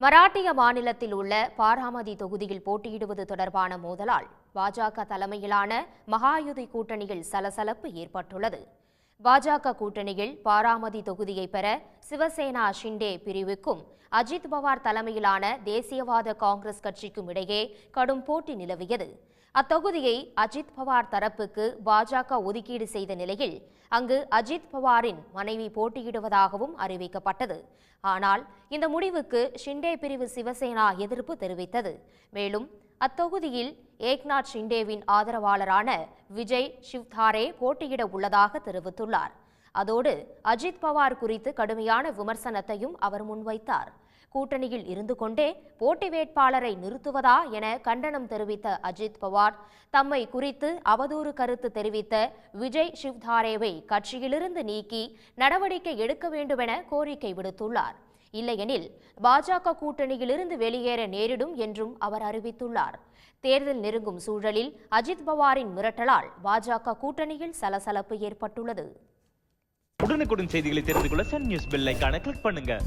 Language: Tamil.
மராட்டிய மாநிலத்தில் உள்ள பாராமதி தொகுதியில் போட்டியிடுவது தொடர்பான மோதலால் பாஜக தலைமையிலான மகாயுதி கூட்டணியில் சலசலப்பு ஏற்பட்டுள்ளது. பாஜக கூட்டணியில் பாராமதி தொகுதியை பெற சிவசேனா ஷிண்டே பிரிவுக்கும் அஜித் பவார் தலைமையிலான தேசியவாத காங்கிரஸ் கட்சிக்கும் இடையே கடும் போட்டி நிலவியது. அத்தொகுதியை அஜித் பவார் தரப்புக்கு பாஜக ஒதுக்கீடு செய்த நிலையில் அங்கு அஜித் பவாரின் மனைவி போட்டியிடுவதாகவும் அறிவிக்கப்பட்டது. ஆனால் இந்த முடிவுக்கு ஷிண்டே பிரிவு சிவசேனா எதிர்ப்பு தெரிவித்தது. மேலும் அத்தொகுதியில் ஏக்நாத் ஷிண்டேவின் ஆதரவாளரான விஜய் ஷிவ்தாரே போட்டியிட உள்ளதாக தெரிவித்துள்ளார். அதோடு அஜித் பவார் குறித்து கடுமையான விமர்சனத்தையும் அவர் முன்வைத்தார். கூட்டணியில் இருந்து கொண்டே போட்டி வேட்பாளரை நிறுத்துவதா என கண்டனம் தெரிவித்த அஜித் பவார் தம்மை குறித்து அவதூறு கருத்து தெரிவித்த விஜய் ஷிவ்தாரேவை கட்சியிலிருந்து நீக்கி நடவடிக்கை எடுக்க வேண்டுமென கோரிக்கை விடுத்துள்ளார். இல்லையெனில் பாஜக கூட்டணியிலிருந்து வெளியேற நேரிடும் என்றும் அவர் அறிவித்துள்ளார். தேர்தல் நெருங்கும் சூழலில் அஜித் பவாரின் மிரட்டலால் பாஜக கூட்டணியில் சலசலப்பு ஏற்பட்டுள்ளது. உடனுக்குடன் செய்திகளை தெரிந்து கொள்ள சன் நியூஸ் பெல் கிளிக் பண்ணுங்க.